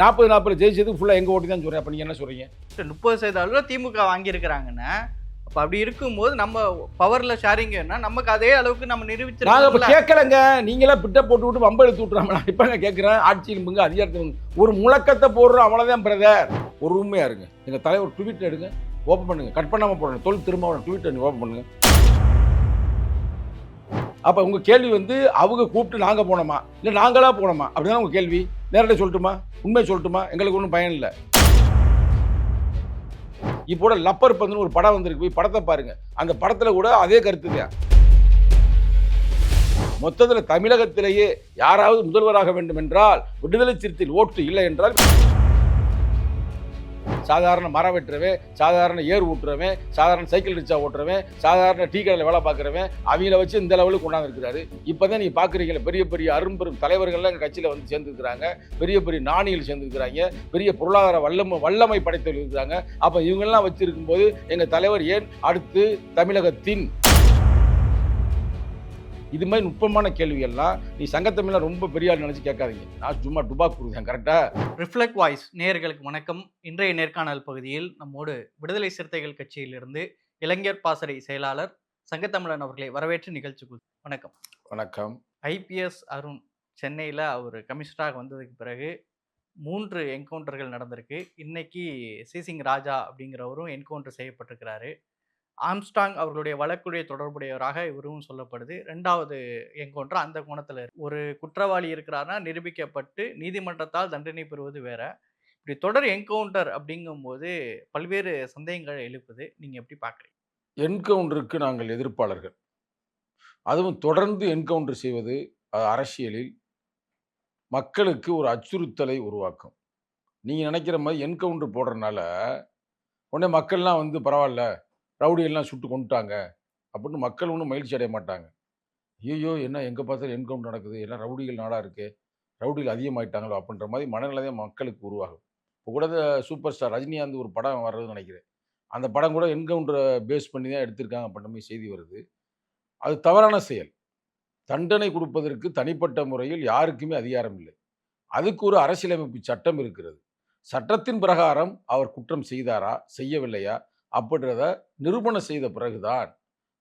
நாற்பது நாற்பது ஜெயிச்சதுக்கு ஃபுல்லாக எங்கள் ஓட்டு தான் சொல்கிறேன் அப்போ நீங்கள் என்ன சொல்கிறீங்க முப்பது சதவீத அளவில் திமுக வாங்கியிருக்கிறாங்கன்னா அப்போ அப்படி இருக்கும்போது நம்ம பவரில் ஷேரிங்கன்னா நமக்கு அதே அளவுக்கு நம்ம நாங்கள் இப்போ கேட்கலங்க. நீங்களா பிட்ட போட்டு விட்டு வம்ப எடுத்து விட்றாம நான் இப்போ நான் கேட்குறேன் ஆட்சியில் முங்க அதிகாரத்தில் ஒரு முழக்கத்தை போடுறோம் அவ்வளோதான் பிரதர் ஒரு உண்மையாக இருங்க. எங்கள் தலைவர் ட்வீட் எடுங்க ஓப்பன் பண்ணுங்க. கட் பண்ணாமல் போடணும் தொல் திரும்ப ட்வீட் நீங்கள் ஓப்பன் பண்ணுங்க. அப்போ உங்கள் கேள்வி வந்து அவங்க கூப்பிட்டு நாங்கள் போனோமா? இல்லை நாங்களாக போனோமா? அப்படிதான் உங்கள் கேள்வி. நேரடியாக சொல்லட்டுமா? உண்மையை சொல்லட்டுமா? எங்களுக்கு ஒன்றும் பயன் இல்லை. இப்போ லப்பர் பந்துன்னு ஒரு படம் வந்திருக்கு. போய் படத்தை பாருங்கள் அந்த படத்தில் கூட அதே கருத்து தான். மொத்தத்தில் தமிழகத்திலேயே யாராவது முதல்வராக வேண்டும் என்றால் விடுதலை சிறுத்தையில் ஓட்டு இல்லை என்றால் சாதாரண மரம் வெட்டுறவன் சாதாரண ஏர் ஊட்டுறவன் சாதாரண சைக்கிள் ரிக்ஷா ஓட்டுறவன் சாதாரண டீ கடையில் வேலை பார்க்குறவன் அவங்கள வச்சு இந்த லெவலுக்கு கொண்டாந்து இருக்கிறாரு. இப்போ தான் நீங்கள் பார்க்குறீங்களே பெரிய பெரிய அரும்பெரும் தலைவர்கள்லாம் எங்கள் கட்சியில் வந்து சேர்ந்துருக்கிறாங்க. பெரிய பெரிய நாணிகள் சேர்ந்துருக்கிறாங்க. பெரிய பொருளாதார வல்லமை வல்லமை படைத்தவர்கள் இருக்கிறாங்க. அப்போ இவங்கெல்லாம் வச்சுருக்கும்போது எங்கள் தலைவர் ஏன் அடுத்து தமிழகத்தின் இது மாதிரி நுட்பமான கேள்விகள்லாம் நீ சங்கத்தமிழ ரொம்ப பெரிய ஆள் நினச்சி கேட்காதீங்க. நான் சும்மா டுபாக் கொடுத்தேன் கரெக்டாக ரிஃப்ளெக்ட் வாய்ஸ் நேயர்களுக்கு வணக்கம். இன்றைய நேர்காணல் பகுதியில் நம்மோடு விடுதலை சிறுத்தைகள் கட்சியிலிருந்து இளைஞர் பாசறை செயலாளர் சங்கத்தமிழன் அவர்களை வரவேற்று நிகழ்ச்சிக்குள் வணக்கம். வணக்கம். ஐபிஎஸ் அருண் சென்னையில் அவர் கமிஷனராக வந்ததுக்கு பிறகு மூன்று என்கவுண்டர்கள் நடந்திருக்கு. இன்னைக்கு சிசிங் ராஜா அப்படிங்கிறவரும் என்கவுண்டர் செய்யப்பட்டிருக்கிறாரு. ஆம்ஸ்டாங் அவர்களுடைய வழக்குடைய தொடர்புடையவராக இவரும் சொல்லப்படுது. ரெண்டாவது என்கொன்ற அந்த கோணத்தில் ஒரு குற்றவாளி இருக்கிறாருன்னா நிரூபிக்கப்பட்டு நீதிமன்றத்தால் தண்டனை பெறுவது வேற. இப்படி தொடர் என்கவுண்டர் அப்படிங்கும்போது பல்வேறு சந்தேகங்கள் எழுப்புது. நீங்கள் எப்படி பார்க்குறீங்க என்கவுண்டருக்கு நாங்கள் எதிர்ப்பாளர்கள். அதுவும் தொடர்ந்து என்கவுண்டர் செய்வது அரசியலில் மக்களுக்கு ஒரு அச்சுறுத்தலை உருவாக்கும். நீங்கள் நினைக்கிற மாதிரி என்கவுண்டர் போடுறதுனால உடனே மக்கள்லாம் வந்து பரவாயில்ல ரவுடியெல்லாம் சுட்டு கொண்டுட்டாங்க அப்படின்னு மக்கள் ஒன்றும் மகிழ்ச்சி அடைய மாட்டாங்க. ஐயோ என்ன எங்கே பார்த்தாலும் என்கவுண்ட் நடக்குது. எல்லாம் ரவுடிகள் நாடாக இருக்குது ரவுடிகள் அதிகமாகிட்டாங்களோ அப்படின்ற மாதிரி மனநிலை மக்களுக்கு உருவாகும். இப்போ கூட இந்த சூப்பர் ஸ்டார் ரஜினிகாந்த் ஒரு படம் வர்றதுன்னு நினைக்கிறேன். அந்த படம் கூட என்கவுண்டரை பேஸ் பண்ணி தான் எடுத்திருக்காங்க அப்படின்ற மாதிரி செய்தி வருது. அது தவறான செயல். தண்டனை கொடுப்பதற்கு தனிப்பட்ட முறையில் யாருக்குமே அதிகாரம் இல்லை. அதுக்கு ஒரு அரசியலமைப்பு சட்டம் இருக்கிறது. சட்டத்தின் பிரகாரம் அவர் குற்றம் செய்தாரா? செய்யவில்லையா? அப்படின்றத நிரூபணம் செய்த பிறகுதான்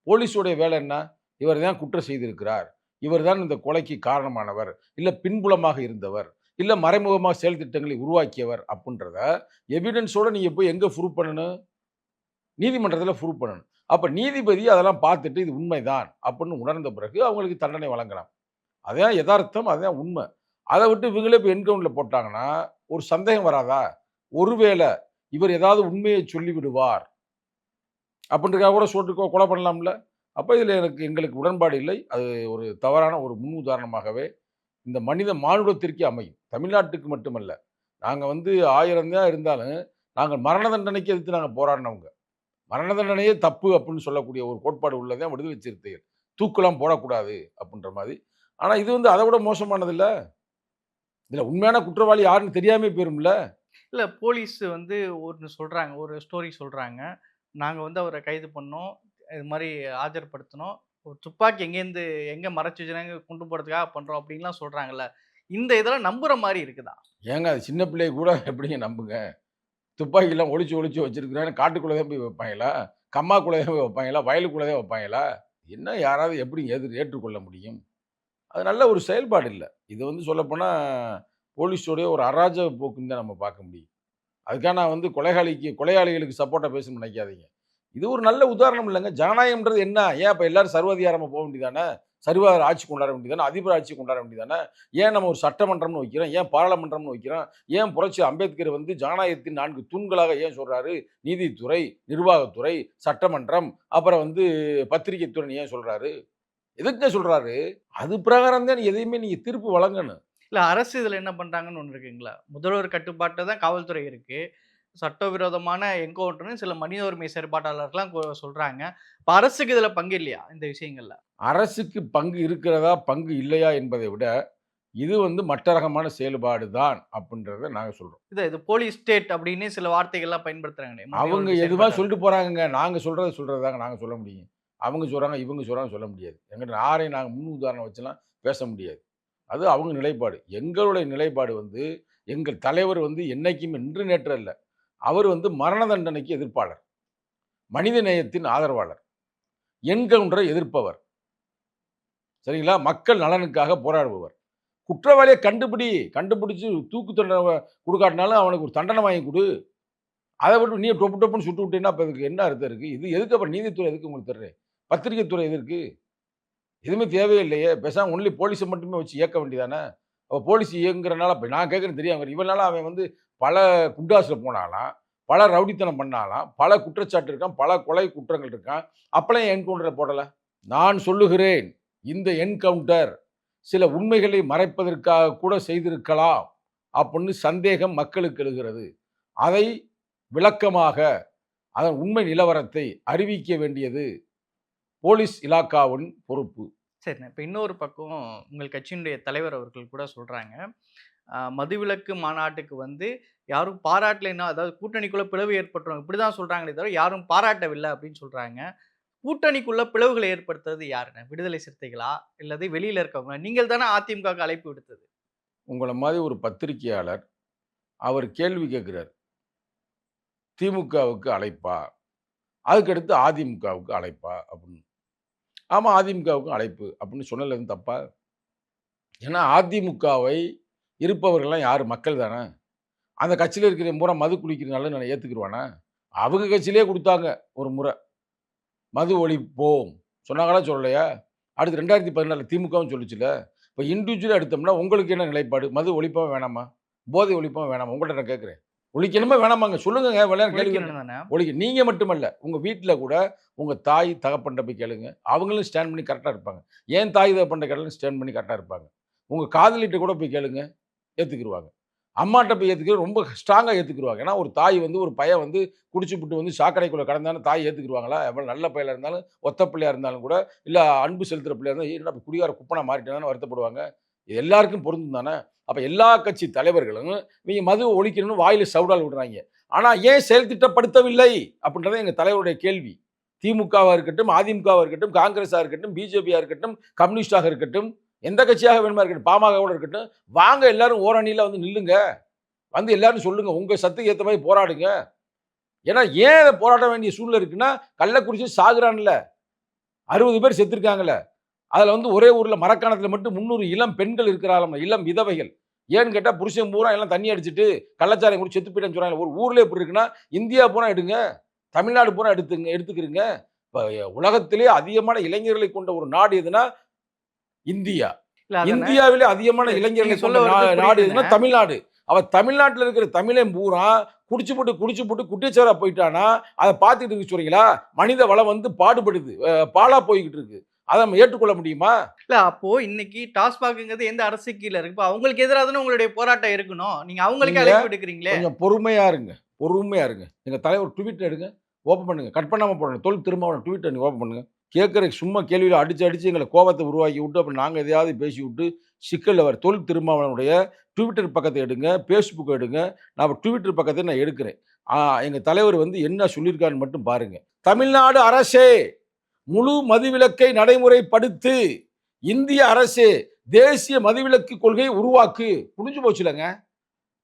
போலீஸுடைய வேலை என்ன? இவர் தான் குற்றம் செய்திருக்கிறார். இவர் தான் இந்த கொலைக்கு காரணமானவர். இல்லை பின்புலமாக இருந்தவர். இல்லை மறைமுகமாக செயல் திட்டங்களை உருவாக்கியவர் அப்படின்றத எவிடன்ஸோடு நீங்கள் போய் எங்கே ப்ரூவ் பண்ணணும்? நீதிமன்றத்தில் ப்ரூவ் பண்ணணும். அப்போ நீதிபதி அதெல்லாம் பார்த்துட்டு இது உண்மைதான் அப்படின்னு உணர்ந்த பிறகு அவங்களுக்கு தண்டனை வழங்கலாம். அதான் யதார்த்தம் அதுதான் உண்மை. அதை விட்டு இவங்களே இப்போ என்கவுண்டில் போட்டாங்கன்னா ஒரு சந்தேகம் வராதா? ஒருவேளை இவர் ஏதாவது உண்மையை சொல்லிவிடுவார். அப்படின்றக்காக கூட சொல்லிட்டு கொலை பண்ணலாம்ல. அப்போ இதில் எனக்கு எங்களுக்கு உடன்பாடு இல்லை. அது ஒரு தவறான ஒரு முன் உதாரணமாகவே இந்த மனித மானுடத்திற்கே அமையும். தமிழ்நாட்டுக்கு மட்டுமல்ல. நாங்கள் வந்து ஆயிரம் தான் இருந்தாலும் நாங்கள் மரண தண்டனைக்கு எதிர்த்து நாங்கள் போராடினவங்க. மரண தண்டனையே தப்பு அப்படின்னு சொல்லக்கூடிய ஒரு கோட்பாடு உள்ளதே விடுதலை சிறுத்தைகள். தூக்கலாம் போடக்கூடாது அப்படின்ற மாதிரி. ஆனால் இது வந்து அதை விட மோசமானதில்லை. இதில் உண்மையான குற்றவாளி யாருன்னு தெரியாமல் போயிரும்ல. இல்லை போலீஸ் வந்து ஒன்று சொல்கிறாங்க ஒரு ஸ்டோரி சொல்கிறாங்க நாங்கள் வந்து அவரை கைது பண்ணோம். இது மாதிரி ஆஜர்படுத்தினோம். ஒரு துப்பாக்கி எங்கேருந்து எங்கே மறைச்சி வச்சுனாங்க கொண்டு போகிறதுக்காக பண்ணுறோம் அப்படின்லாம் சொல்கிறாங்கல்ல இந்த இதெல்லாம் நம்புகிற மாதிரி இருக்குதா? ஏங்க அது சின்ன பிள்ளைய கூட எப்படிங்க நம்புங்க? துப்பாக்கிலாம் ஒழிச்சு ஒழிச்சு வச்சிருக்கிறான்னு காட்டுக்குள்ளே தான் போய் வைப்பாங்களா? கம்மாக்குள்ளே தான் போய் வைப்பாங்களா? வயலுக்குள்ளே தான் வைப்பாங்களா? என்ன யாராவது எப்படி எதிர் ஏற்றுக்கொள்ள முடியும்? அது நல்ல ஒரு செயல்பாடு இல்லை. இது வந்து சொல்லப்போனால் போலீஸோடைய ஒரு அராஜக போக்குன்னு தான் நம்ம பார்க்க முடியும். அதுக்காக நான் வந்து கொலைகாலிக்கு கொலையாளிகளுக்கு சப்போர்ட்டாக பேசணும்னு நினைக்காதீங்க. இது ஒரு நல்ல உதாரணம் இல்லைங்க. ஜனநாயகம்ன்றது என்ன? ஏன் இப்போ எல்லாரும் சர்வாதிகாரமாக போக வேண்டியதானே? சரிவார ஆட்சி கொண்டாட வேண்டியதானே? அதிபர் ஆட்சி கொண்டாட வேண்டியதானே? ஏன் நம்ம ஒரு சட்டமன்றம்னு வைக்கிறோம்? ஏன் பாராளுமன்றம்னு வைக்கிறோம்? ஏன் புரட்சி அம்பேத்கர் வந்து ஜனநாயகத்தின் நான்கு தூண்களாக ஏன் சொல்கிறாரு நீதித்துறை நிர்வாகத்துறை சட்டமன்றம் அப்புறம் வந்து பத்திரிகை துறை ஏன் சொல்கிறாரு எதுக்குங்க சொல்கிறாரு அது பிரகாரம் தான் எதையுமே நீங்கள் தீர்ப்பு வழங்கணும். இல்லை அரசு இதில் என்ன பண்ணுறாங்கன்னு ஒன்று இருக்குங்களா? முதல்வர் கட்டுப்பாட்டு தான் காவல்துறை இருக்குது சட்டவிரோதமான என்கவுண்டர்னு சில மனித உரிமை செயற்பாட்டாளர்கள்லாம் கொ- சொல்றாங்க. இப்போ அரசுக்கு இதில் பங்கு இல்லையா இந்த விஷயங்கள்ல? அரசுக்கு பங்கு இருக்கிறதா பங்கு இல்லையா என்பதை விட இது வந்து மட்டரகமான செயல்பாடு தான் அப்படின்றத நாங்கள் சொல்றோம். இது இது போலீஸ் ஸ்டேட் அப்படின்னு சில வார்த்தைகள்லாம் பயன்படுத்துறாங்க மனித அவங்க உரிமை எதுவா செயற்பாட்டாளர். சொல்லிட்டு போறாங்கங்க நாங்க சொல்றது சொல்றதாங்க நாங்க சொல்ல முடியும். அவங்க சொல்றாங்க இவங்க சொல்றாங்க சொல்ல முடியாது. எங்கிட்ட யாரையும் நாங்கள் முன் உதாரணம் வச்சுலாம் பேச முடியாது. அது அவங்க நிலைப்பாடு. எங்களுடைய நிலைப்பாடு வந்து எங்கள் தலைவர் வந்து என்றைக்கும் இன்று நேற்று அல்ல அவர் வந்து மரண தண்டனைக்கு எதிர்ப்பாளர். மனித நேயத்தின் ஆதரவாளர். என்கவுண்டரை எதிர்ப்பவர். சரிங்களா? மக்கள் நலனுக்காக போராடுபவர். குற்றவாளியை கண்டுபிடி கண்டுபிடிச்சு தூக்கு தண்டனை கொடுக்காட்டினாலும் அவனுக்கு ஒரு தண்டனை வாங்கி கொடு. அதை விட்டு நீ டொப்பு டொப்புன்னு சுட்டு விட்டீங்கன்னா அப்போ இதுக்கு என்ன அர்த்தம் இருக்குது இது எதுக்கு அப்புறம் நீதித்துறை எதுக்கு உங்களுக்கு தர்றேன் பத்திரிகை துறை இருக்குது எதுவுமே தேவையில்லையே பேசாம ஒன்லி போலீஸை மட்டுமே வச்சு இயக்க வேண்டியதானே? அப்போ போலீஸ் இயங்குறனால இப்போ நான் கேட்குறேன் தெரியும். இவனால அவன் வந்து பல குண்டாஸில் போனாலாம் பல ரவுடித்தனம் பண்ணாலாம் பல குற்றச்சாட்டு இருக்கான் பல கொலை குற்றங்கள் இருக்கான். அப்பளம் என்கவுண்டரை போடலை? நான் சொல்லுகிறேன் இந்த என்கவுண்டர் சில உண்மைகளை மறைப்பதற்காக கூட செய்திருக்கலாம் அப்படின்னு சந்தேகம் மக்களுக்கு எழுகிறது. அதை விளக்கமாக அதன் உண்மை நிலவரத்தை அறிவிக்க வேண்டியது போலீஸ் இலாக்காவின் பொறுப்பு. சரிண்ணே. இப்போ இன்னொரு பக்கம் உங்கள் கட்சியினுடைய தலைவர் அவர்கள் கூட சொல்கிறாங்க மதுவிலக்கு மாநாட்டுக்கு வந்து யாரும் பாராட்டலைன்னா அதாவது கூட்டணிக்குள்ள பிளவு ஏற்பட்டுரும் இப்படி தான் சொல்கிறாங்களே தவிர யாரும் பாராட்டவில்லை அப்படின்னு சொல்கிறாங்க கூட்டணிக்குள்ள பிளவுகளை ஏற்படுத்துறது யாருண்ணே? விடுதலை சிறுத்தைகளா? இல்லது வெளியில் இருக்கவங்க நீங்கள் தானே அதிமுக அழைப்பு விடுத்தது. உங்களை மாதிரி ஒரு பத்திரிகையாளர் அவர் கேள்வி கேட்குறார். திமுகவுக்கு அழைப்பா? அதுக்கடுத்து அதிமுகவுக்கு அழைப்பா? அப்படின்னு. ஆமாம் அதிமுகவுக்கும் அழைப்பு. அப்படின்னு சொன்னதுல இருந்து தப்பா? ஏன்னா அதிமுகவை இருப்பவர்கள்லாம் யார்? மக்கள் தானே. அந்த கட்சியில் இருக்கிற முறை மது குடிக்கிறனால நான் ஏற்றுக்குருவானே அவங்க கட்சியிலே கொடுத்தாங்க ஒரு முறை. மது ஒழிப்போம் சொன்னாங்களா சொல்லலையா? அடுத்து ரெண்டாயிரத்தி பதினாலு திமுகவும் சொல்லிச்சுல. இப்போ இண்டிவிஜுவலாக எடுத்தோம்னா உங்களுக்கு என்ன நிலைப்பாடு? மது ஒழிப்பாக வேணாமா? போதை ஒழிப்பாக வேணாமா? உங்கள்கிட்ட நான் கேட்குறேன். ஒழிக்கணுமா வேணாமாங்க. சொல்லுங்க விளையாட கேள்வி ஒழிக்க நீங்கள் மட்டுமல்ல உங்கள் வீட்டில் கூட உங்கள் தாய் தகப்பன்ட்ட போய் கேளுங்க. அவங்களும் ஸ்டாண்ட் பண்ணி கரெக்டாக இருப்பாங்க. ஏன் தாய் தகப்பன்ட்ட கேட்டாலும் ஸ்டாண்ட் பண்ணி கரெக்டாக இருப்பாங்க. உங்கள் காதலிட்ட கூட போய் கேளுங்க ஏற்றுக்குருவாங்க அம்மாட்ட போய் ஏற்றுக்கிற ரொம்ப ஸ்ட்ராங்காக ஏற்றுக்குருவாங்க ஏன்னா ஒரு தாய் வந்து ஒரு பையன் வந்து குடிச்சுப்புட்டு வந்து சாக்கடைக்குள்ளே கடந்தாலும் தாய் ஏற்றுக்குருவாங்களா எவ்வளோ நல்ல பையலாக இருந்தாலும் ஒத்த பிள்ளையாக இருந்தாலும் கூட இல்லை அன்பு செலுத்துகிற பிள்ளையாக இருந்தாலும் என்ன இப்ப குடிகார குப்பனை மாறிட்டானு வருத்தப்படுவாங்க. இது எல்லாருக்கும் பொருந்தும் தானே? அப்போ எல்லா கட்சி தலைவர்களும் நீங்கள் மது ஒழிக்கணும்னு வாயில் சவுடால் விடுறாங்க. ஆனால் ஏன் செயல் திட்டப்படுத்தவில்லை அப்படின்றது எங்கள் தலைவருடைய கேள்வி. திமுகவாக இருக்கட்டும் அதிமுகவாக இருக்கட்டும் காங்கிரஸாக இருக்கட்டும் பிஜேபியாக இருக்கட்டும் கம்யூனிஸ்டாக இருக்கட்டும் எந்த கட்சியாக வேணுமா இருக்கட்டும் பாமகவோட இருக்கட்டும் வாங்க எல்லாரும் ஓரணியில் வந்து நில்லுங்க. வந்து எல்லாரும் சொல்லுங்கள் உங்கள் சத்துக்கு ஏற்ற மாதிரி போராடுங்க. ஏன்னா ஏன் போராட வேண்டிய சூழ்நிலை இருக்குன்னா கள்ளக்குறிச்சி சாகுறான்ல. அறுபது பேர் செத்துருக்காங்களே அதில் வந்து ஒரே ஊரில் மரக்காணத்தில் மட்டும் முந்நூறு இளம் பெண்கள் இருக்கிறாங்க இளம் விதவைகள். ஏன்னு கேட்டால் புருஷன் பூரா எல்லாம் தண்ணி அடிச்சிட்டு கள்ளச்சாரம் குடி செத்து போயிட்டேன்னு சொல்கிறாங்க ஒரு ஊர்ல எப்படி இருக்குன்னா இந்தியா பூரா எடுங்க தமிழ்நாடு பூரா எடுத்துங்க எடுத்துக்கிறீங்க. இப்போ உலகத்திலே அதிகமான இளைஞர்களை கொண்ட ஒரு நாடு எதுனா இந்தியா. இந்தியாவிலே அதிகமான இளைஞர்களை கொண்ட சொல்ல நாடு. எதுனா தமிழ்நாடு. அவ தமிழ்நாட்டில் இருக்கிற தமிழன் பூரா குடிச்சு போட்டு குடிச்சு போட்டு குட்டிச்சாரா போயிட்டானா அதை பார்த்துட்டு இருக்கு சொல்றீங்களா? மனித வளம் வந்து பாடுபடுது பாழா போய்கிட்டு இருக்கு. அதை நம்ம ஏற்றுக்கொள்ள முடியுமா? இல்ல அப்போ இன்னைக்கு டாஸ்மாக்ங்கிறது எந்த அரசு கீழ இருக்கு? அவங்களுக்கு எதிராக தானே உங்களுடைய போராட்டம் இருக்கணும். நீங்க அவங்களுக்கு அழைப்பு எடுக்கிறீங்களே கொஞ்சம் பொறுமையா இருங்க. பொறுமையா இருங்க. எங்க தலைவர் ட்வீட் எடுங்க. ஓப்பன் பண்ணுங்க. கட் பண்ணாம போடுங்க. தொல் திரும்ப ட்வீட் நீங்க ஓப்பன் பண்ணுங்க. கேட்குற சும்மா கேள்வியில் அடிச்சு அடிச்சு எங்களை கோபத்தை உருவாக்கி விட்டு அப்புறம் நாங்கள் எதையாவது பேசி விட்டு சிக்கல் அவர் தொல் திருமாவளவனுடைய ட்விட்டர் பக்கத்தை எடுங்க. ஃபேஸ்புக் எடுங்க. நான் ட்விட்டர் பக்கத்தை நான் எடுக்கிறேன். எங்கள் தலைவர் வந்து என்ன சொல்லியிருக்காருன்னு மட்டும் பாருங்க. தமிழ்நாடு அரசே! முழு மதுவிலக்கை நடைமுறைப்படுத்து இந்திய அரசு தேசிய மதுவிலக்கு கொள்கையை உருவாக்கு. புரிஞ்சு போச்சுலங்க?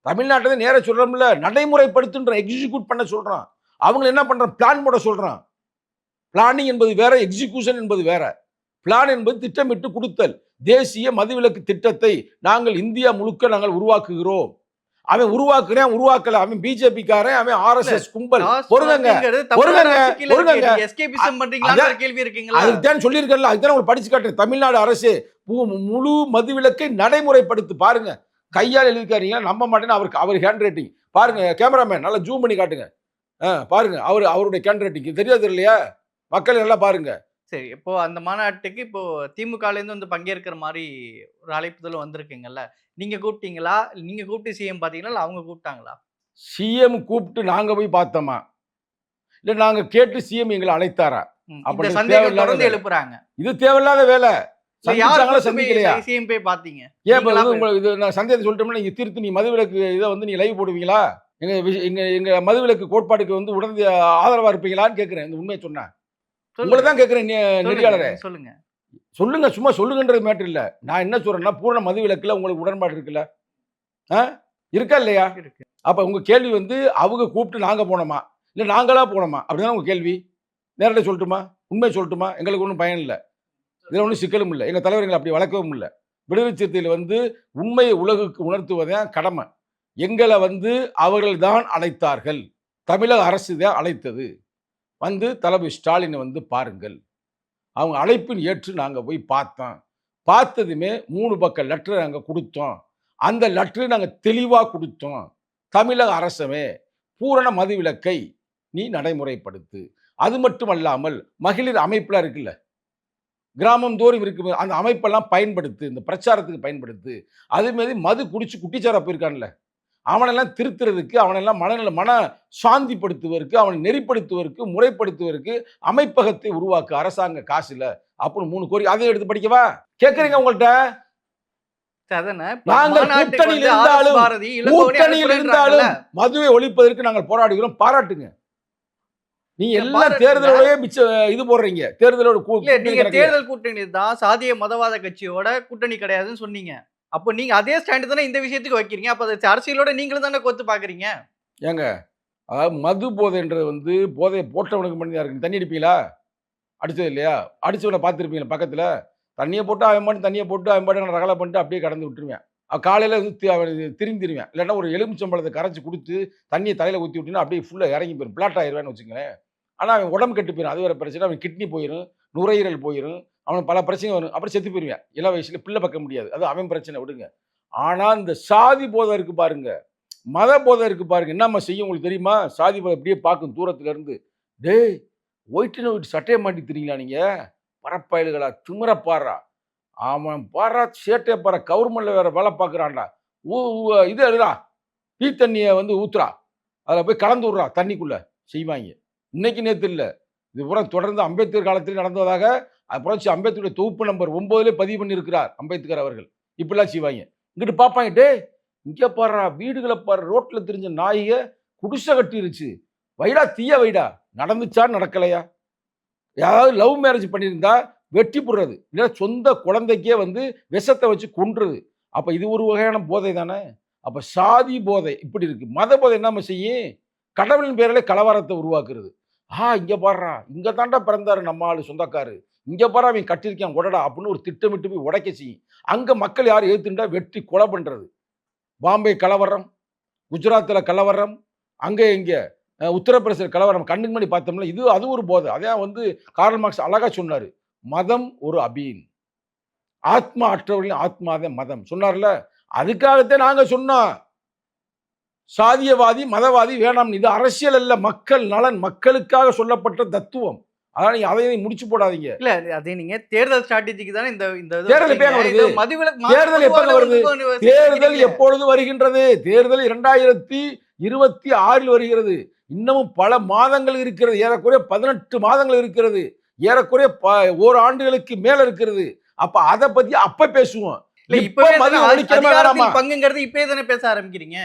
தமிழ்நாட்டில் நேராக சொல்கிறோம்ல சொல்றோம்ல நடைமுறைப்படுத்துன்ற எக்ஸிக்யூட் பண்ண சொல்கிறான் அவங்க என்ன பண்ணுறான் பிளான் போட சொல்கிறான் பிளானிங் என்பது வேற எக்ஸிக்யூஷன் என்பது வேற. பிளான் என்பது திட்டமிட்டு கொடுத்தல். தேசிய மதுவிலக்கு திட்டத்தை நாங்கள் இந்தியா முழுக்க நாங்கள் உருவாக்குகிறோம். அவன் உருவாக்குறேன் உருவாக்கல. அவன் பிஜேபி காரன் அவன் ஆர்எஸ்எஸ் கும்பல். பொறுங்க. கேள்வி இருக்குங்களா? அதுக்கு தான் சொல்லியிருக்கல அதுக்கு உங்களுக்கு படிச்சு காட்டுறேன். தமிழ்நாடு அரசு முழு மதுவிலக்கை நடைமுறைப்படுத்து. பாருங்க கையால் எழுதிக்காரீங்க நம்ப மாட்டேன்னு அவருக்கு அவர் ஹேண்ட் ரைட்டிங் பாருங்க கேமராமேன் நல்லா ஜூம் பண்ணி காட்டுங்க. ஆ, பாருங்க அவர் அவருடைய ஹேண்ட் ரைட்டிங் தெரியாது இல்லையா மக்கள் நல்லா பாருங்க. சரி. இப்போ அந்த மாநாட்டுக்கு இப்போ திமுகல இருந்து வந்து பங்கேற்கிற மாதிரி ஒரு அழைப்புதல் வந்திருக்குங்கல்ல. நீங்க கூப்பிட்டீங்களா? நீங்க கூப்பிட்டு சிஎம் பாத்தீங்களா இல்ல அவங்க கூப்பிட்டாங்களா? சிஎம் கூப்பிட்டு நாங்க போய் பார்த்தோமா? இல்ல நாங்க கேட்டு சிஎம் எங்களை அழைத்தாரா? ம், அப்ப இந்த நீ சந்தேகம் தேவையில்லாத தொடர்ந்து. எழுப்புறாங்க. இது தேவையில்லாத வேலை. சிஎம் போய் பாத்தீங்க ஏன் உங்களுக்கு இது நான் சந்தேகத்தை சொல்லிட்டோம்னா நீங்க தீர்த்து நீ மதுவிலக்கு இதை வந்து நீ லைவ் போடுவீங்களா? எங்க எங்க எங்க மதுவிலக்கு கோட்பாடுக்கு வந்து உடனே ஆதரவா இருப்பீங்களான்னு கேட்கிறேன். இந்த உண்மையை சொன்னா. உங்களை தான் கேட்கிறேன் நெறியாளரே. சொல்லுங்க. சொல்லுங்க சும்மா சொல்லுங்கன்றது மேட்டர் இல்ல. நான் என்ன சொல்றேன்னா பூரண மதுவிலக்குல உங்களுக்கு உடன்பாடு இருக்குல்ல? இருக்கா இல்லையா? அப்ப உங்க கேள்வி வந்து அவங்க கூப்பிட்டு நாங்க போனோமா? இல்ல நாங்களா போனோமா? அப்படிதான் உங்க கேள்வி? நேரடியாக சொல்லட்டுமா? உண்மை சொல்லட்டுமா? எங்களுக்கு ஒன்றும் பயன் இல்லை. இதில் ஒன்றும் சிக்கலும் இல்லை. எங்கள் தலைவர் எங்களை அப்படி வளர்க்கவும் இல்லை. விடுதலை சிறுத்தையில் வந்து உண்மையை உலகுக்கு உணர்த்துவதே கடமை. எங்களை வந்து அவர்கள் தான் அழைத்தார்கள். தமிழக அரசு தான் அழைத்தது. வந்து தளபதி ஸ்டாலினை வந்து பாருங்கள். அவங்க அழைப்பின் ஏற்று நாங்கள் போய் பார்த்தோம். பார்த்ததுமே மூணு பக்கம் லெட்டர் நாங்கள் கொடுத்தோம். அந்த லெட்டரை நாங்கள் தெளிவாக கொடுத்தோம். தமிழக அரசமே பூரண மதுவிலக்கை நீ நடைமுறைப்படுத்து. அது மட்டும் அல்லாமல் மகளிர் அமைப்பெலாம் இருக்குல்ல? கிராமம் தோறும் இருக்கு அந்த அமைப்பெல்லாம் பயன்படுத்து இந்த பிரச்சாரத்துக்கு பயன்படுத்து. அதே மாதிரி மது குடிச்சு குட்டிச்சாரா போயிருக்கான்ல? அவனெல்லாம் திருத்துறதுக்கு அவனெல்லாம் மனநல மன சாந்திப்படுத்துவதற்கு அவனை நெறிப்படுத்துவதற்கு முறைப்படுத்துவதற்கு அமைப்பகத்தை உருவாக்க அரசாங்க காசு இல்ல அப்படின்னு மூணு கோரி அதை எடுத்து படிக்கவா கேட்குறீங்க உங்கள்கிட்ட நாங்கள் கூட்டணியில். இருந்தாலும், கூட்டணியில். இருந்தாலும் மதுவை ஒழிப்பதற்கு நாங்கள் போராடுகிறோம் பாராட்டுங்க நீங்க எல்லாம் பாராட்டுங்க. தேர்தலோடய மிச்ச இது போடுறீங்க தேர்தலோட நீங்க. தேர்தல் கூட்டணி தான் சாதிய மதவாத கட்சியோட கூட்டணி கிடையாதுன்னு சொன்னீங்க அப்போ நீங்க அதே ஸ்டாண்டு தானே இந்த விஷயத்துக்கு வைக்கிறீங்க? அப்ப அரசியலோட நீங்களும் தானே கொத்து பாக்குறீங்க ஏங்க அதாவது மது போதைன்றது வந்து போதையை போட்டவனுக்கு பண்ணி இருக்கு. தண்ணி அடிப்பீங்களா? அடிச்சது இல்லையா? அடிச்சவனை பார்த்துருப்பீங்களா பக்கத்தில்? தண்ணியை போட்டு அவன் பாட்டு தண்ணியை போட்டு அவன் பாட்டு நான் ரகலை பண்ணிட்டு அப்படியே கடந்து விட்டுருவேன். காலையில் வந்து அவன் திரும்பிடுவேன் இல்லைன்னா ஒரு எலுமிச்சம்பழத்தை கரைச்சி கொடுத்து தண்ணியை தலையில் ஊற்றி விட்டினா அப்படியே ஃபுல்லாக இறங்கி போயிடும் பிளாட் ஆயிடுவேன்னு வச்சுங்களேன் ஆனால் அவன் உடம்பு கெட்டு போயிடும் அது வேறு பிரச்சனை. அவன் கிட்னி போயிடும் நுரையீரல் போயிடும் அவனுக்கு பல பிரச்சனை வரும். அப்புறம் செத்து போயிருவேன். இள வயசுல பிள்ளை பார்க்க முடியாது. அது அவன் பிரச்சனை விடுங்க. ஆனால் இந்த சாதி போதை இருக்கு பாருங்க. மத போதை இருக்கு பாருங்க. என்னம்மா செய்யும் உங்களுக்கு தெரியுமா? சாதி போதை அப்படியே பார்க்கும் தூரத்துல இருந்து டேய் ஒயிட்டு சட்டையை மாட்டி தெரியுங்களா நீங்க? பரப்பயல்களா திமிர பாடுறா அவன் பாடுறா சேட்டையை பாரு கவர்மெண்ட்ல வேற வேலை பார்க்குறான்டா. ஊ இது எழுதா. டீ தண்ணியை வந்து ஊத்துறா. அதில் போய் கலந்து விட்றா தண்ணிக்குள்ள. செய்வாங்க. இன்னைக்கு நேற்று இல்லை. இது பூரா தொடர்ந்து அம்பேத்கர் காலத்தில் நடந்ததாக புரட்சி அம்பேத்கருடைய தொகுப்பு நம்பர் ஒன்பதுல பதிவு பண்ணியிருக்கிறார் அம்பேத்கர் அவர்கள். இப்படிலாம் செய்வாங்க. இங்கிட்டு பார்ப்பாங்க டே இங்கே பாடுறா வீடுகளை பாரு ரோட்டில் தெரிஞ்ச நாயை குடிசை கட்டிருச்சு. வைடா தீய வைடா நடந்துச்சா நடக்கலையா? யாராவது லவ் மேரேஜ் பண்ணியிருந்தா வெட்டி போடுறது. இல்லை சொந்த குழந்தைக்கே வந்து விஷத்தை வச்சு கொன்றுறது. அப்போ இது ஒரு வகையான போதை தானே? அப்போ சாதி போதை இப்படி இருக்குது மத போதை என்ன செய்யும்? கடவுளின் பேரில் கலவரத்தை உருவாக்குறது. ஆ இங்கே பாடுறா இங்கே தாண்டா பிறந்தாரு நம்ம ஆள் சொந்தக்காரு. இங்கே பாரு அவன் கட்டியிருக்கான் உடடா அப்படின்னு ஒரு திட்டமிட்டு போய் உடைக்க செய்யும். அங்கே மக்கள் யார் ஏத்துண்டா வெட்டி கொலை பண்ணுறது பாம்பே கலவரம் குஜராத்தில் கலவரம் அங்கே இங்கே உத்தரப்பிரதேச கலவரம் கண்ணுக்கு முன்னாடி பார்த்தோம்ல இது அது ஒரு போதை. அதான் வந்து கார்ல் மார்க்ஸ் அழகாக சொன்னார் மதம் ஒரு அபீன். ஆத்மா அற்றவர்களின் ஆத்மாதான் மதம். சொன்னார்ல? அதுக்காகத்தான் நாங்கள் சொன்னோம். சாதியவாதி மதவாதி வேணாம் இது அரசியல் அல்ல மக்கள் நலன் மக்களுக்காக சொல்லப்பட்ட தத்துவம். அதான் நீங்க அதையும் முடிச்சு போடாதீங்க இல்ல அது நீங்க தேர்தல் ஸ்ட்ராட்டஜிக்கு தானே இந்த இந்த தேர்தல் எப்ப. வருது? தேர்தல் எப்ப வருது? தேர்தல். எப்பொழுது வருகின்றது தேர்தல் இரண்டாயிரத்தி இருபத்தி ஆறில் வருகிறது இன்னமும் பல மாதங்கள் இருக்கிறது ஏறக்குறைய பதினெட்டு மாதங்கள் இருக்கிறது ஏறக்குறைய ப- ஓர் ஆண்டுகளுக்கு மேல இருக்கிறது அப்ப அதை பத்தி அப்ப பேசுவோம் இல்ல இப்ப? பங்குங்கிறது இப்பவே தானே பேச ஆரம்பிக்கிறீங்க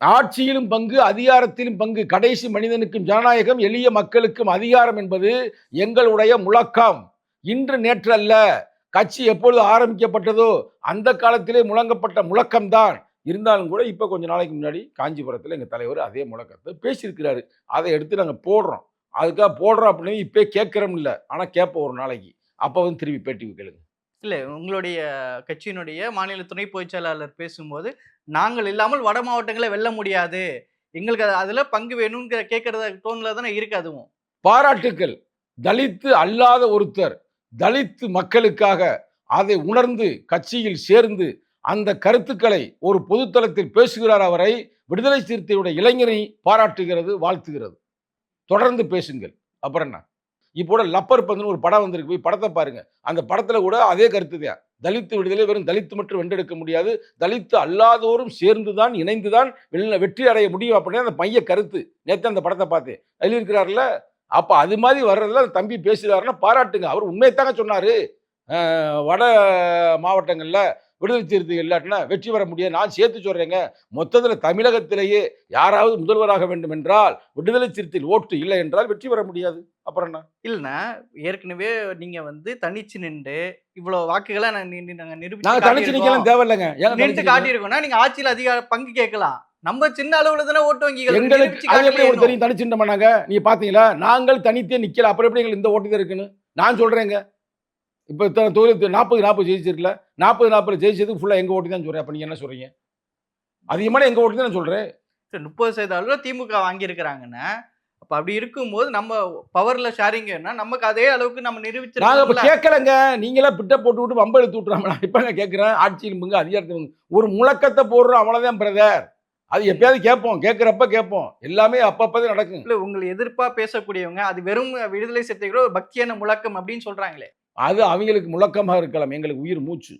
ஆட்சியிலும் பங்கு அதிகாரத்திலும் பங்கு. கடைசி மனிதனுக்கும் ஜனநாயகம் எளிய மக்களுக்கும் அதிகாரம் என்பது எங்களுடைய முழக்கம். இன்று நேற்று அல்ல கட்சி எப்பொழுது ஆரம்பிக்கப்பட்டதோ அந்த காலத்திலே முழங்கப்பட்ட முழக்கம்தான். இருந்தாலும் கூட இப்போ கொஞ்ச நாளைக்கு முன்னாடி காஞ்சிபுரத்தில் எங்கள் தலைவர் அதே முழக்கத்தை பேசியிருக்கிறாரு. அதை எடுத்து நாங்கள் போடுறோம். அதுக்காக போடுறோம் அப்படின்னு இப்போ கேட்குறோம் இல்லை. ஆனால் கேட்போம் ஒரு நாளைக்கு. அப்போ வந்து திரும்பி பேட்டி கேளுங்க. இல்லை உங்களுடைய கட்சியினுடைய மாநில துணை பொதுச் செயலாளர் பேசும்போது நாங்கள் இல்லாமல் வட மாவட்டங்களை வெல்ல முடியாது. எங்களுக்கு அது- பங்கு வேணுங்கிற கேட்கறத டோன்ல தானே இருக்கு அதுவும். பாராட்டுக்கள். தலித்து அல்லாத ஒருத்தர் தலித்து மக்களுக்காக அதை உணர்ந்து கட்சியில் சேர்ந்து அந்த கருத்துக்களை ஒரு பொதுத்தளத்தில் பேசுகிறார் அவரை விடுதலை சிறுத்தையுடைய இளைஞரை பாராட்டுகிறது வாழ்த்துகிறது. தொடர்ந்து பேசுங்கள். அப்புறம் என்ன? இப்போ லப்பர் பந்துன்னு ஒரு படம் வந்திருக்கு. போய் படத்தை பாருங்க. அந்த படத்துல கூட அதே கருத்து தான். தலித்து விடுதலை வெறும் தலித்து மட்டும் வென்றெடுக்க முடியாது. தலித்து அல்லாதோரும் சேர்ந்துதான் இணைந்துதான் வெள்ள வெற்றி அடைய முடியும் அப்படின்னு அந்த மைய கருத்து. நேற்று அந்த படத்தை பார்த்தேன். அதில் இருக்கிறார்ல அப்போ அது மாதிரி வர்றதுல அந்த தம்பி பேசுகிறாருன்னா பாராட்டுங்க. அவர் உண்மையைத்தாங்க சொன்னார். வட மாவட்டங்களில் விடுதலை சிறுத்தைகள் இல்லாட்டினா வெற்றி பெற முடியாது. நான் சேர்த்து சொல்றேங்க. மொத்தத்தில் தமிழகத்திலேயே யாராவது முதல்வராக வேண்டும் என்றால் விடுதலை சிறுத்தைகள் ஓட்டு இல்லை என்றால் வெற்றி பெற முடியாது. அப்புறம் என்ன? இல்லைண்ணா. ஏற்கனவே நீங்க வந்து தனிச்சு நின்று இவ்வளவு வாக்குகளை நான் நி- நி- நாங்க நாங்க நிரூபிச்சு தனிச்சு நிக்கலாம் தேவையில்லைங்க. நின்று? காட்டியிருக்கோம்னா நீங்க ஆட்சியில் அதிகார பங்கு கேட்கலாம். நம்ம சின்ன அளவுல தானே ஓட்டு வங்கிகள் எங்களுக்கு அது எப்படி காட்டலையே தெரியும்? தனிச்சுட்ட பண்ணாங்க நீங்க? பாத்தீங்களா? நாங்கள் தனித்தே நிக்கல. அப்புறம் எப்படி எங்களுக்கு இந்த ஓட்டு தான் இருக்குன்னு நான் சொல்றேங்க. இப்போ தொகுதி நாற்பது நாற்பது ஜெயிச்சிருக்கல. நாற்பது நாற்பது ஜெயிச்சதுக்கு ஃபுல்லா எங்க ஓட்டு தான் சொல்றேன் அப்ப நீங்க என்ன சொல்றீங்க? அதிகமான எங்க ஓட்டு தான் நான் சொல்றேன் சரி, முப்பது சதவீத அளவுல திமுக வாங்கியிருக்கிறாங்கன்னா அப்ப அப்படி இருக்கும்போது நம்ம பவர்ல ஷேரிங்கன்னா நமக்கு அதே அளவுக்கு நம்ம நாங்க இப்ப நிரூபிச்சிருக்கோம்ல கேட்கலங்க. நீங்களா பிட்ட போட்டு விட்டு வம்ப எடுத்து விட்டுறாம நான் இப்ப நான் கேட்கிறேன்? ஆட்சியில் முங்க அதிகாரத்தில். ஒரு முழக்கத்தை போடுறோம் அவ்வளவுதான் பிரதர் அது எப்பயாவது கேட்போம். கேட்கிறப்ப கேட்போம். எல்லாமே அப்பப்பதான் நடக்கும் இல்ல உங்களை எதிர்ப்பா பேசக்கூடியவங்க அது வெறும் விடுதலை சிறுத்தைகளோ ஒரு பக்தியான முழக்கம் அப்படின்னு சொல்றாங்களே. அது அவங்களுக்கு முழக்கமாக இருக்கலாம். எங்களுக்கு உயிர் மூச்சு.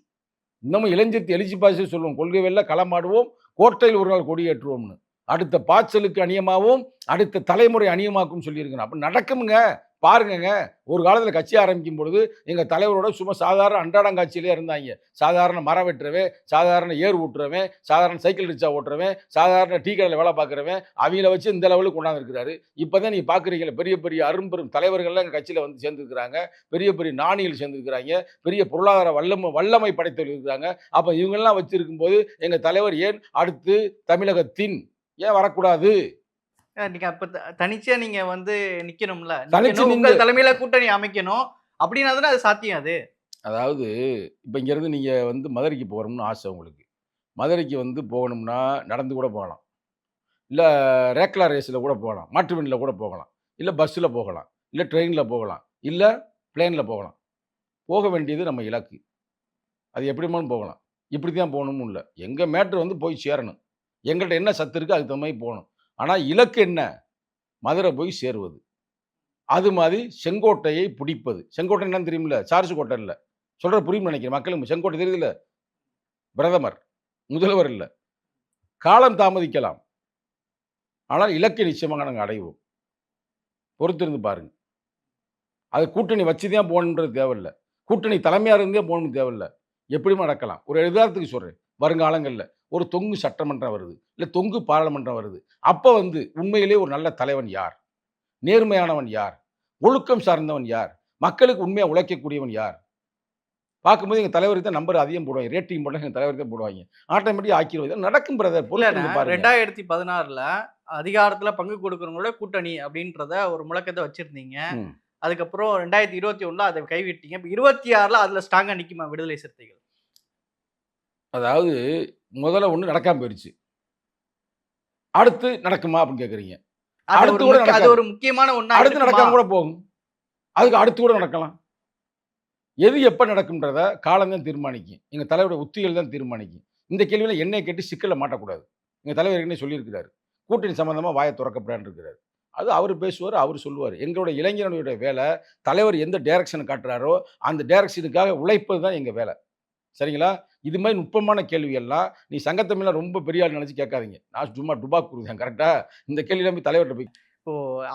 இன்னமும் இளைஞத்து எழுச்சி பாசி சொல்லுவோம் கொள்கை வெல்ல களமாடுவோம் கோட்டையில் ஒரு நாள் கொடியேற்றுவோம்னு. அடுத்த பாய்ச்சலுக்கு அணியமாகவும் அடுத்த தலைமுறை அணியமாக்கும் சொல்லியிருக்கணும். அப்போ நடக்குமுங்க. பாருங்கங்க ஒரு காலத்தில் கட்சி ஆரம்பிக்கும் பொழுது எங்கள் தலைவரோட சும்மா சாதாரண அன்றாடம் காட்சியிலே இருந்தாங்க. சாதாரண மரம் வெட்டுறவன் சாதாரண ஏர் ஊட்டுறவன் சாதாரண சைக்கிள் ரிக்ஷா ஓட்டுறவன் சாதாரண டீ கடையில் வேலை பார்க்குறவன் அவங்கள வச்சு இந்த லெவலுக்கு கொண்டாந்துருக்கிறாரு. இப்போ தான் நீங்கள் பார்க்குறீங்களே பெரிய பெரிய அரும்பெரும் தலைவர்கள்லாம் எங்கள் கட்சியில் வந்து சேர்ந்துருக்கிறாங்க. பெரிய பெரிய நாணிகள் சேர்ந்துருக்கிறாங்க. பெரிய பொருளாதார வல்லமை வல்லமை படைத்தவர்கள் இருக்கிறாங்க. அப்போ இவங்கெல்லாம் வச்சுருக்கும்போது எங்கள் தலைவர் ஏன் அடுத்து தமிழகத்தின் ஏன் வரக்கூடாது? நீங்க அப்ப தனிச்சா நீங்க வந்து நிக்கணும்ல. உங்கள் தலைமையில கூட்டணி அமைக்கணும். அப்படின்னா தானே அது சாத்தியம் அது? அதாவது இப்போ இங்கேருந்து நீங்கள் வந்து மதுரைக்கு போகணும்னு ஆசை உங்களுக்கு. மதுரைக்கு வந்து போகணும்னா நடந்து கூட போகலாம். இல்லை ரேக்லா ரேஸில் கூட போகலாம். மாட்டு வண்டியில் கூட போகலாம். இல்லை பஸ்ஸில் போகலாம். இல்லை ட்ரெயினில் போகலாம். இல்லை பிளேனில் போகலாம். போக வேண்டியது நம்ம இலக்கு. அது எப்படிமான்னு போகலாம். இப்படி தான் போகணும்னு இல்லை. எங்கள் மேட்ரு வந்து போய் சேரணும். எங்கள்கிட்ட என்ன சத்து இருக்குது அதுக்கு தகுந்த மாதிரி போகணும். ஆனால் இலக்கு என்ன? மதுரை போய் சேருவது. அது மாதிரி செங்கோட்டையை பிடிப்பது. செங்கோட்டை என்னன்னு தெரியுமில்ல? சார்ஜ் கோட்டை இல்லை. சொல்கிற புரியும் நினைக்கிறேன். மக்களுக்கு செங்கோட்டை தெரியுதுல்ல பிரதமர் முதல்வர் இல்லை. காலம் தாமதிக்கலாம். ஆனால் இலக்கை நிச்சயமாக நாங்கள் அடைவோம். பொறுத்திருந்து பாருங்க. அது கூட்டணி வச்சு தான் போகணுன்றது தேவையில்லை. கூட்டணி தலைமையாக இருந்தே போகணும்னு தேவையில்லை. எப்படியும் நடக்கலாம். ஒரு எதிர்காலத்துக்கு சொல்கிறேன் வருங்காலங்களில். ஒரு தொங்கு சட்டமன்றம் வருது இல்லை தொங்கு பாராளுமன்றம் வருது. அப்போ வந்து உண்மையிலே ஒரு நல்ல தலைவன் யார்? நேர்மையானவன் யார்? ஒழுக்கம் சார்ந்தவன் யார்? மக்களுக்கு உண்மையாக உழைக்கக்கூடியவன் யார்? பார்க்கும்போது எங்கள் தலைவருக்கு தான் நம்பர் அதிகம் போடுவாங்க ரேட்டிங் போட எங்கள் தலைவருக்கு தான் போடுவாங்க. ஆட்டோமேட்டிக் ஆக்கிடுவது நடக்கும் பிரதர் பாருங்க. ரெண்டாயிரத்தி பதினாறுல அதிகாரத்துல பங்கு கொடுக்கறவங்களோட கூட்டணி அப்படின்றத ஒரு முழக்கத்தை வச்சிருந்தீங்க. அதுக்கப்புறம் ரெண்டாயிரத்தி இருபத்தி ஒண்ணுல அதை கைவிட்டீங்க. இப்ப இருபத்தி ஆறுல அதுல ஸ்ட்ராங்கா நிக்குமா விடுதலை சிறுத்தைகள்? அதாவது முதல்ல ஒன்று நடக்காம போயிடுச்சு அடுத்து நடக்குமா அப்படின்னு கேட்குறீங்க அடுத்து கூட அது. ஒரு முக்கியமான ஒண்ணா அடுத்து? நடக்காம கூட போகும். அதுக்கு அடுத்து கூட நடக்கலாம். எது எப்போ நடக்கும்ன்றத காலம் தான் தீர்மானிக்கும். எங்கள் தலைவருடைய உத்திகள் தான் தீர்மானிக்கும். இந்த கேள்வியில் என்னை கேட்டு சிக்கலில் மாட்டக்கூடாது. எங்கள் தலைவர் ஏற்கனவே சொல்லியிருக்கிறாரு. கூட்டணி சம்மந்தமாக வாயை திறக்கப்படான்னு இருக்கிறாரு. அது அவர் பேசுவார் அவர் சொல்லுவார். எங்களுடைய இளைஞர்களுடைய வேலை தலைவர் எந்த டைரக்ஷன் காட்டுறாரோ அந்த டைரக்ஷனுக்காக உழைப்பது தான் எங்கள் வேலை. சரிங்களா? இது மாதிரி நுட்பமான கேள்வியெல்லாம் நீ சங்கத்தமிழில் ரொம்ப பெரிய ஆள் நினச்சி கேட்காதீங்க. நான் சும்மா டுபாக் கொடுத்தேன் கரெக்டாக இந்த கேள்வியெல்லாம் போய் தலைவர்கிட்ட போய் இப்போ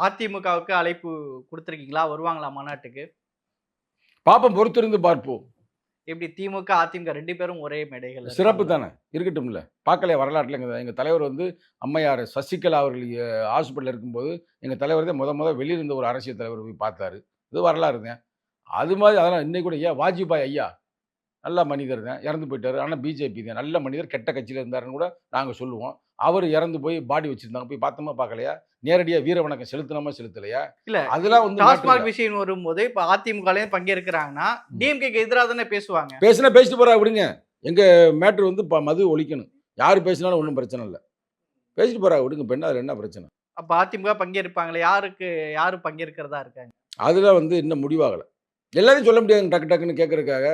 அதிமுகவுக்கு அழைப்பு கொடுத்துருக்கீங்களா? வருவாங்களா மாநாட்டுக்கு? பாப்போம் பொறுத்திருந்து பார்ப்போம். எப்படி திமுக அதிமுக ரெண்டு பேரும் ஒரே மேடைகள் சிறப்பு தானே? இருக்கட்டும்ல. பார்க்கலையே வரலாற்றில் எங்கள் எங்கள் தலைவர் வந்து அம்மையார் சசிகலா அவர்கள் ஹாஸ்பிட்டலில் இருக்கும்போது எங்கள் தலைவர் தான் முத முத வெளியில இருந்த ஒரு அரசியல் தலைவர் போய் பார்த்தாரு. இது வரலாறு தான். அது மாதிரி அதெல்லாம் இன்னைக்கு கூட ஏன்? வாஜ்பாய் ஐயா நல்ல மனிதர் தான். இறந்து போயிட்டாரு. ஆனால் பிஜேபி தான். நல்ல மனிதர் கெட்ட கட்சியில் இருந்தாருன்னு கூட நாங்கள் சொல்லுவோம். அவர் இறந்து போய் பாடி வச்சுருந்தாங்க. போய் பார்த்தோமா பார்க்கலையா? நேரடியாக வீர வணக்கம் செலுத்தினோமா செலுத்தலையா? இல்ல அதெல்லாம் வந்து டாஸ்மாக் விஷயம் வரும்போது இப்ப அதிமுகலையும் பங்கேற்கிறாங்கன்னா டிஎம்கேக்கு எதிராக தானே பேசுவாங்க? பேசினா பேசிட்டு போறா விடுங்க. எங்க மேட்ரு வந்து மது ஒழிக்கணும். யார் பேசினாலும் ஒன்றும் பிரச்சனை இல்லை. பேசிட்டு போறா விடுங்க. பெண்ணா அதில் என்ன பிரச்சனை? அப்ப அதிமுக பங்கேற்பாங்களே யாருக்கு யாரு பங்கேற்கிறதா இருக்காங்க? அதில் வந்து இன்னும் முடிவாகலை. எல்லாரையும் சொல்ல முடியாது டக்கு டக்குன்னு கேட்கறதுக்காக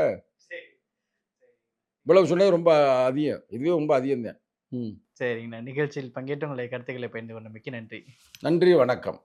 இவ்வளவு சொன்னது ரொம்ப அதிகம். இதுவே ரொம்ப அதிகம் தான் ம். சரிங்கண்ணா. நிகழ்ச்சியில் பங்கேற்று உங்களுடைய கருத்துக்களை பகிர்ந்து கொண்ட மிக்க நன்றி. நன்றி வணக்கம்.